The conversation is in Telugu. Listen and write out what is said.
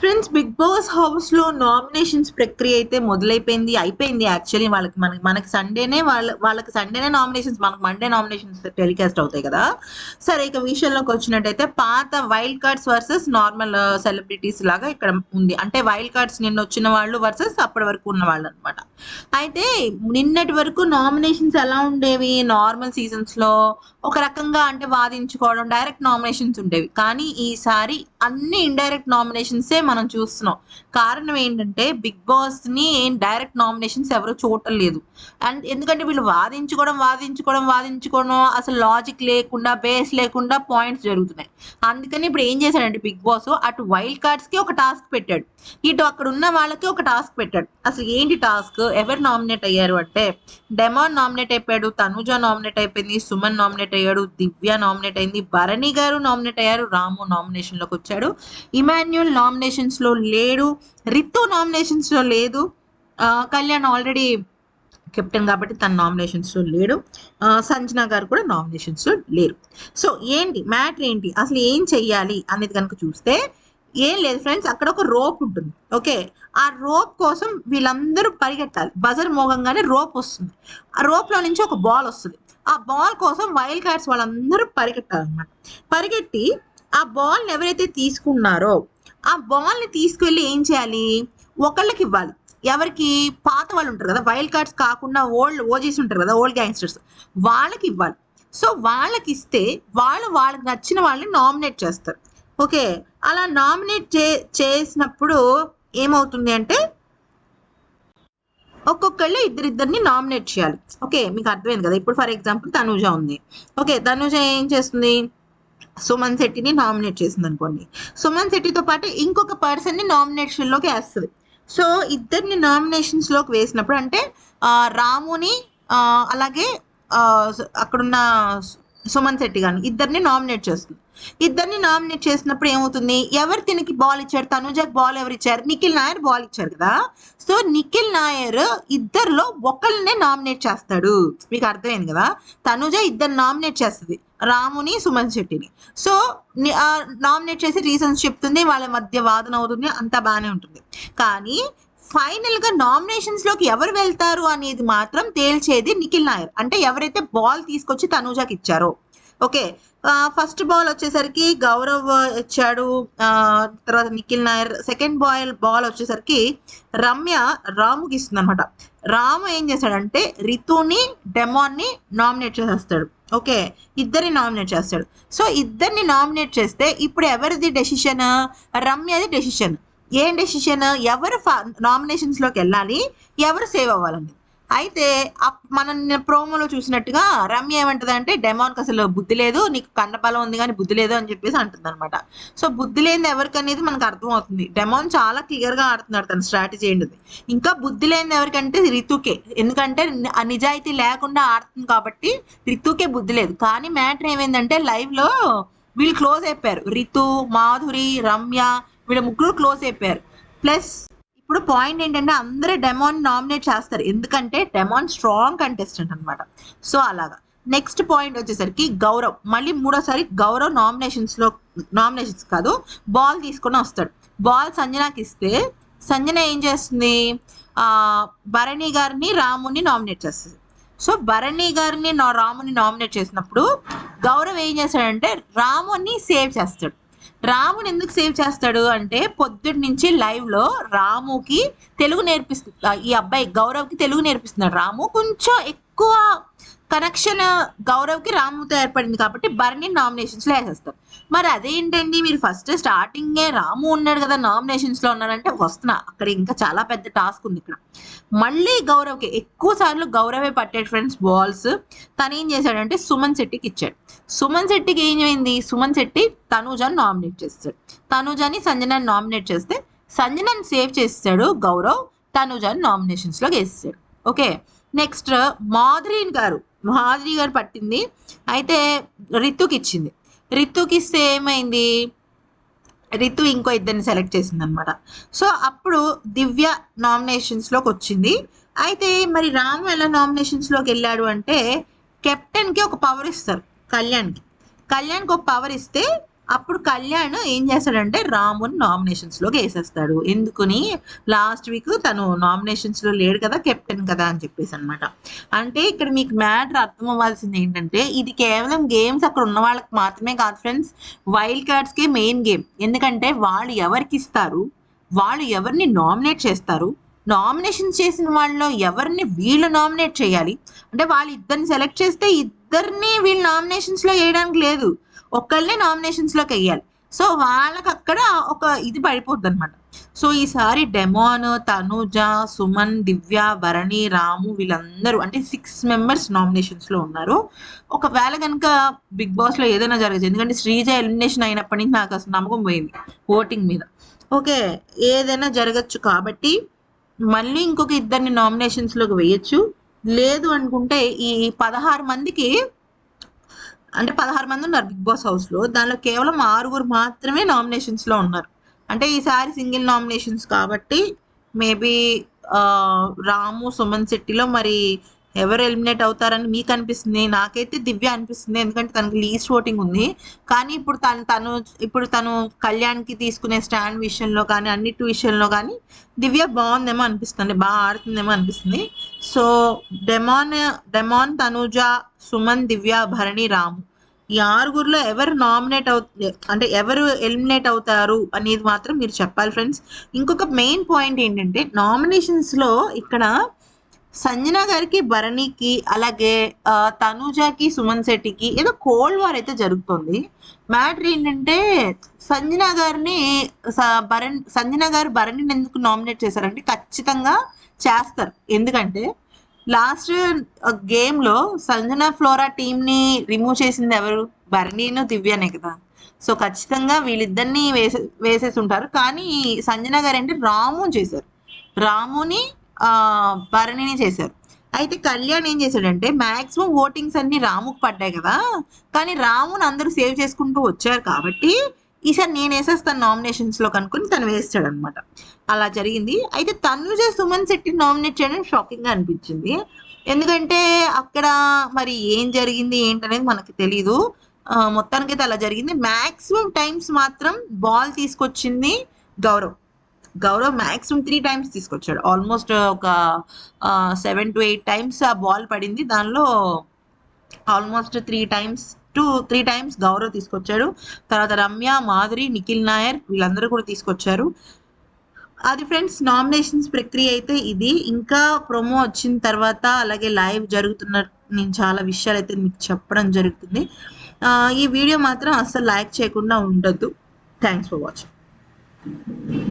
ఫ్రెండ్స్ బిగ్ బాస్ హౌస్లో నామినేషన్స్ ప్రక్రియ అయితే మొదలైపోయింది అయిపోయింది యాక్చువల్లీ వాళ్ళకి మనకి మనకి సండేనే వాళ్ళ వాళ్ళకి సండేనే నామినేషన్స్ మనకి మండే నామినేషన్స్ టెలికాస్ట్ అవుతాయి కదా. సరే ఇక విషయంలోకి వచ్చినట్టయితే పాత wild cards versus normal celebrities లాగా ఇక్కడ ఉంది. అంటే వైల్డ్ కార్డ్స్ నిన్న వచ్చిన వాళ్ళు వర్సెస్ అప్పటి వరకు ఉన్న వాళ్ళు అనమాట అయితే నిన్నటి వరకు నామినేషన్స్ ఎలా ఉండేవి? నార్మల్ సీజన్స్లో ఒక రకంగా అంటే వాదించుకోవడం డైరెక్ట్ నామినేషన్స్ ఉండేవి. కానీ ఈసారి అన్ని ఇండైరెక్ట్ నామినేషన్సే మనం చూస్తున్నాం. కారణం ఏంటంటే బిగ్ బాస్ని డైరెక్ట్ నామినేషన్స్ ఎవరు చూడలేదు అండ్ ఎందుకంటే వీళ్ళు వాదించుకోవడం వాదించుకోవడం వాదించుకోవడం అసలు లాజిక్ లేకుండా బేస్ లేకుండా పాయింట్స్ జరుగుతున్నాయి. అందుకని ఇప్పుడు ఏం చేశాడంటే బిగ్ బాస్ అటు వైల్డ్ కార్డ్స్కి ఒక టాస్క్ పెట్టాడు. ఇటు అక్కడ ఉన్న వాళ్ళకి ఒక టాస్క్ పెట్టాడు. అసలు ఏంటి టాస్క్ ఎవరు నామినేట్ అయ్యారు అంటే డెమాన్ నామినేట్ అయిపోయాడు తనుజ నామినేట్ అయిపోయింది సుమన్ నామినేట్ అయ్యాడు దివ్య నామినేట్ అయింది భరణి గారు నామినేట్ అయ్యారు రాము నామినేషన్ వచ్చాడు. వచ్చాడు ఇమాన్యుల్ నామినేషన్స్లో లేడు. రితు నామినేషన్స్లో లేదు కళ్యాణ్ ఆల్రెడీ కెప్టెన్ కాబట్టి తన నామినేషన్స్లో లేడు సంజన గారు కూడా నామినేషన్స్లో లేరు. సో ఏంటి? మ్యాటర్ ఏంటి? అసలు ఏం చెయ్యాలి అనేది కనుక చూస్తే ఏం లేదు ఫ్రెండ్స్ అక్కడ ఒక రోప్ ఉంటుంది. ఓకే? ఆ రోప్ కోసం వీళ్ళందరూ పరిగెట్టాలి బజర్ మోగంగానే రోప్ వస్తుంది. ఆ రోప్లో నుంచి ఒక బాల్ వస్తుంది. ఆ బాల్ కోసం వైల్డ్ కార్డ్స్ వాళ్ళందరూ పరిగెట్టాలన్నమాట పరిగెట్టి ఆ బాల్ని ఎవరైతే తీసుకున్నారో ఆ బాల్ని తీసుకెళ్ళి ఏం చేయాలి? ఒకళ్ళకి ఇవ్వాలి. ఎవరికి? పాత వాళ్ళు ఉంటారు కదా వైల్డ్ కార్డ్స్ కాకుండా ఓల్డ్ ఓజీస్ ఉంటారు కదా ఓల్డ్ గ్యాంగ్స్టర్స్ వాళ్ళకి ఇవ్వాలి. సో వాళ్ళకి ఇస్తే వాళ్ళు వాళ్ళకి నచ్చిన వాళ్ళని నామినేట్ చేస్తారు. ఓకే? అలా నామినేట్ చే చేసినప్పుడు ఏమవుతుంది అంటే ఒక్కొక్కళ్ళు ఇద్దరిద్దరిని నామినేట్ చేయాలి. ఓకే? మీకు అర్థమైంది కదా? ఇప్పుడు ఫర్ ఎగ్జాంపుల్ తనూజ ఉంది. ఓకే? తనూజ ఏం చేస్తుంది? సుమన్ శెట్టిని నామినేట్ చేసింది అనుకోండి సుమన్ శెట్టితో పాటు ఇంకొక పర్సన్ని నామినేషన్లోకి వేస్తుంది. సో ఇద్దరిని నామినేషన్స్లోకి వేసినప్పుడు అంటే రాముని అలాగే అక్కడున్న సుమన్ శెట్టి గాని ఇద్దరిని నామినేట్ చేస్తుంది. ఇద్దరిని నామినేట్ చేసినప్పుడు ఏమవుతుంది? ఎవరు తినకి బాల్ ఇచ్చారు? తనుజకి బాల్ ఎవరు ఇచ్చారు? నిఖిల్ నాయర్ బాల్ ఇచ్చారు కదా? సో నిఖిల్ నాయర్ ఇద్దరిలో ఒకళ్ళనే నామినేట్ చేస్తాడు. మీకు అర్థమైంది కదా? తనుజ ఇద్దరు నామినేట్ చేస్తుంది. రాముని సుమన్ శెట్టిని. సో నామినేట్ చేసి రీజన్స్ చెప్తుంది వాళ్ళ మధ్య వాదన అవుతుంది అంతా బాగానే ఉంటుంది. కానీ ఫైనల్గా నామినేషన్స్లోకి ఎవరు వెళ్తారు అనేది మాత్రం తేల్చేది నిఖిల్ నాయర్. అంటే ఎవరైతే బాల్ తీసుకొచ్చి తనూజాకి ఇచ్చారో. ఓకే ఫస్ట్ బాల్ వచ్చేసరికి గౌరవ్ ఇచ్చాడు తర్వాత Nikhil Nair. Second ball ball వచ్చేసరికి రమ్య రాముకి ఇస్తుంది అనమాట రాము ఏం చేశాడంటే రితుని డెమాన్ని నామినేట్ చేసేస్తాడు. ఓకే ఇద్దరిని నామినేట్ చేస్తాడు. సో ఇద్దరిని నామినేట్ చేస్తే ఇప్పుడు ఎవరిది డెసిషన్? రమ్యది డెసిషన్. ఏం డెసిషన్? ఎవరు నామినేషన్స్లోకి వెళ్ళాలి? ఎవరు సేవ్ అవ్వాలండి? అయితే అప్- మనం ప్రోమోలో చూసినట్టుగా రమ్య ఏమంటది అంటే డెమాన్కి అసలు బుద్ధి లేదు నీకు కండపాలం ఉంది కానీ బుద్ధి లేదు అని చెప్పేసి అంటుంది అనమాట సో బుద్ధి లేనిది ఎవరికి అనేది మనకు అర్థమవుతుంది. డెమాన్ చాలా క్లియర్గా ఆడుతున్నాడు తన స్ట్రాటజీ ఏంటిది. ఇంకా బుద్ధి లేనిది ఎవరికంటే రితుకే. ఎందుకంటే ఆ నిజాయితీ లేకుండా ఆడుతుంది కాబట్టి రితుకే బుద్ధి లేదు. కానీ మ్యాటర్ ఏమైందంటే లైవ్లో వీళ్ళు క్లోజ్ అయిపోయారు. రితు మాధురి రమ్య వీళ్ళ ముగ్గురు క్లోజ్ అయిపోయారు. ప్లస్ ఇప్పుడు పాయింట్ ఏంటంటే అందరూ డెమాన్ నామినేట్ చేస్తారు. ఎందుకంటే డెమాన్ స్ట్రాంగ్ కంటెస్టెంట్ అన్నమాట. సో అలాగా. నెక్స్ట్ పాయింట్ వచ్చేసరికి గౌరవ్. మళ్ళీ మూడోసారి గౌరవ్ నామినేషన్స్లో నామినేషన్స్ కాదు బాల్ తీసుకొని వస్తాడు. బాల్ సంజనాకి ఇస్తే సంజన ఏం చేస్తుంది? ఆ భరణి గారిని రాముని నామినేట్ చేస్తుంది. సో భరణి గారిని నా రాముని నామినేట్ చేసినప్పుడు గౌరవ్ ఏం చేస్తాడంటే రాముని సేవ్ చేస్తాడు. రాముని ఎందుకు సేవ్ చేస్తాడు అంటే పొద్దుటి నుంచి లైవ్లో రాముకి తెలుగు నేర్పిస్తు ఈ అబ్బాయి గౌరవ్కి తెలుగు నేర్పిస్తున్నాడు. రాము కొంచెం ఎక్కువ కనెక్షన్ గౌరవ్కి రాముతో ఏర్పడింది కాబట్టి భరణి నామినేషన్స్లో వేసేస్తారు. మరి అదేంటండి? మీరు ఫస్ట్ స్టార్టింగే రాము ఉన్నాడు కదా నామినేషన్స్లో ఉన్నారంటే ఉన్నాడంటే వస్తున్నా. అక్కడ ఇంకా చాలా పెద్ద టాస్క్ ఉంది ఇక్కడ. మళ్ళీ గౌరవ్కి ఎక్కువ సార్లు గౌరవే పట్టాడు ఫ్రెండ్స్ బాల్స్ తను ఏం చేశాడంటే సుమన్ శెట్టికి ఇచ్చాడు. సుమన్ శెట్టికి ఏమైంది? సుమన్ శెట్టి తనూజాని నామినేట్ చేస్తాడు. తనూజాని సంజనాన్ని నామినేట్ చేస్తే సంజనాన్ని సేవ్ చేస్తాడు గౌరవ్ తనూజాని నామినేషన్స్లోకి వేస్తాడు. ఓకే? నెక్స్ట్ మాధురీన్ గారు. మాధురి గారు పట్టింది. అయితే రితుకి ఇచ్చింది. రితుకి ఇస్తే ఏమైంది? రితు ఇంకో ఇద్దరిని సెలెక్ట్ చేసింది అనమాట సో అప్పుడు దివ్య నామినేషన్స్లోకి వచ్చింది. అయితే మరి రాము ఎలా నామినేషన్స్లోకి వెళ్ళాడు అంటే కెప్టెన్కి ఒక పవర్ ఇస్తారు కళ్యాణ్కి. కళ్యాణ్కి ఒక పవర్ ఇస్తే అప్పుడు కళ్యాణ్ ఏం చేస్తాడంటే రాముని నామినేషన్స్లోకి వేసేస్తాడు. ఎందుకుని? లాస్ట్ వీక్ తను నామినేషన్స్లో లేడు కదా కెప్టెన్ కదా అని చెప్పేసి అనమాట అంటే ఇక్కడ మీకు మ్యాటర్ అర్థం అవ్వాల్సింది ఏంటంటే ఇది కేవలం గేమ్స్ అక్కడ ఉన్న వాళ్ళకి మాత్రమే కాదు ఫ్రెండ్స్ వైల్డ్ కార్డ్స్ కే మెయిన్ గేమ్ ఎందుకంటే వాళ్ళు ఎవరికి ఇస్తారు? వాళ్ళు ఎవరిని నామినేట్ చేస్తారు? నామినేషన్ చేసిన వాళ్ళలో ఎవరిని వీళ్ళు నామినేట్ చేయాలి? అంటే వాళ్ళు ఇద్దరిని సెలెక్ట్ చేస్తే ఇద్దరిని వీళ్ళు నామినేషన్స్లో వేయడానికి లేదు. ఒకళ్ళనే నామినేషన్స్లోకి వెయ్యాలి సో వాళ్ళకి అక్కడ ఒక ఇది పడిపోద్ది అనమాట సో ఈసారి డెమోన్ తనుజ సుమన్ దివ్య భరణి రాము వీళ్ళందరూ అంటే సిక్స్ మెంబర్స్ నామినేషన్స్లో ఉన్నారు. ఒకవేళ కనుక బిగ్ బాస్లో ఏదైనా జరగచ్చు. ఎందుకంటే శ్రీజ ఎలిమినేషన్ అయినప్పటి నుంచి నాకు అసలు నమ్మకం పోయింది ఓటింగ్ మీద. ఓకే ఏదైనా జరగచ్చు కాబట్టి మళ్ళీ ఇంకొక ఇద్దరిని నామినేషన్స్లోకి వేయచ్చు. లేదు అనుకుంటే ఈ పదహారు మందికి అంటే పదహారు మంది ఉన్నారు బిగ్ బాస్ హౌస్లో దానిలో కేవలం ఆరుగురు మాత్రమే నామినేషన్స్లో ఉన్నారు. అంటే ఈసారి సింగిల్ నామినేషన్స్ కాబట్టి మేబీ రాము సుమన్ శెట్టిలో మరి ఎవరు ఎలిమినేట్ అవుతారని మీకు అనిపిస్తుంది నాకైతే దివ్య అనిపిస్తుంది ఎందుకంటే తనకి లీస్ట్ ఓటింగ్ ఉంది. కానీ ఇప్పుడు తను తను ఇప్పుడు తను కళ్యాణ్కి తీసుకునే స్టాండ్ విషయంలో కానీ అన్నిటి విషయంలో కానీ దివ్య బాగుందేమో అనిపిస్తుంది బాగా ఆడుతుందేమో అనిపిస్తుంది. So Demon Demon Tanuja Suman Divya Bharani Ramu ఈ ఆరుగురులో ఎవరు నామినేట్ అవు అంటే ఎవరు ఎలిమినేట్ అవుతారు అనేది మాత్రం మీరు చెప్పాలి ఫ్రెండ్స్ ఇంకొక మెయిన్ పాయింట్ ఏంటంటే నామినేషన్స్లో ఇక్కడ సంజన గారికి భరణికి అలాగే తనుజాకి తనూజకి సుమన్ శెట్టికి ఏదో కోల్డ్ వార్ అయితే జరుగుతుంది. మ్యాటర్ ఏంటంటే సంజన గారిని భరణ్ సంజన గారు భరణిని ఎందుకు నామినేట్ చేశారంటే ఖచ్చితంగా చేస్తారు. ఎందుకంటే లాస్ట్ గేమ్లో సంజన ఫ్లోరా టీంని రిమూవ్ చేసింది ఎవరు? భరణిను దివ్యనే కదా. సో ఖచ్చితంగా వీళ్ళిద్దరిని వేసే వేసేసి ఉంటారు కానీ సంజన గారు అంటే రాము చేశారు. రాముని భరణిని చేశారు. అయితే కళ్యాణ్ ఏం చేశాడంటే మ్యాక్సిమం ఓటింగ్స్ అన్ని రాముకు పడ్డాయి కదా కానీ రాముని అందరూ సేవ్ చేసుకుంటూ వచ్చారు కాబట్టి ఈసారి నేను వేసేస్తాను నామినేషన్స్లో కనుక్కొని తను వేస్తాడు అనమాట అలా జరిగింది. అయితే తనుజ సుమన్ శెట్టి నామినేట్ చేయడం షాకింగ్గా అనిపించింది. ఎందుకంటే అక్కడ మరి ఏం జరిగింది ఏంటనేది మనకి తెలీదు. మొత్తానికైతే అలా జరిగింది. మ్యాక్సిమం టైమ్స్ మాత్రం బాల్ తీసుకొచ్చింది Gaurav. Gaurav maximum three times తీసుకొచ్చాడు. ఆల్మోస్ట్ ఒక సెవెన్ టు ఎయిట్ టైమ్స్ ఆ బాల్ పడింది. దానిలో almost three times two three times Gaurav తీసుకొచ్చాడు. తర్వాత రమ్య మాధురి నిఖిల్ నాయర్ వీళ్ళందరూ కూడా తీసుకొచ్చారు. అది ఫ్రెండ్స్ నామినేషన్స్ ప్రక్రియ అయితే ఇది. ఇంకా ప్రోమో వచ్చిన తర్వాత అలాగే లైవ్ జరుగుతున్న నేను చాలా విషయాలు అయితే మీకు చెప్పడం జరుగుతుంది. ఈ వీడియో మాత్రం అస్సలు లైక్ చేయకుండా ఉండద్దు. Thanks for watching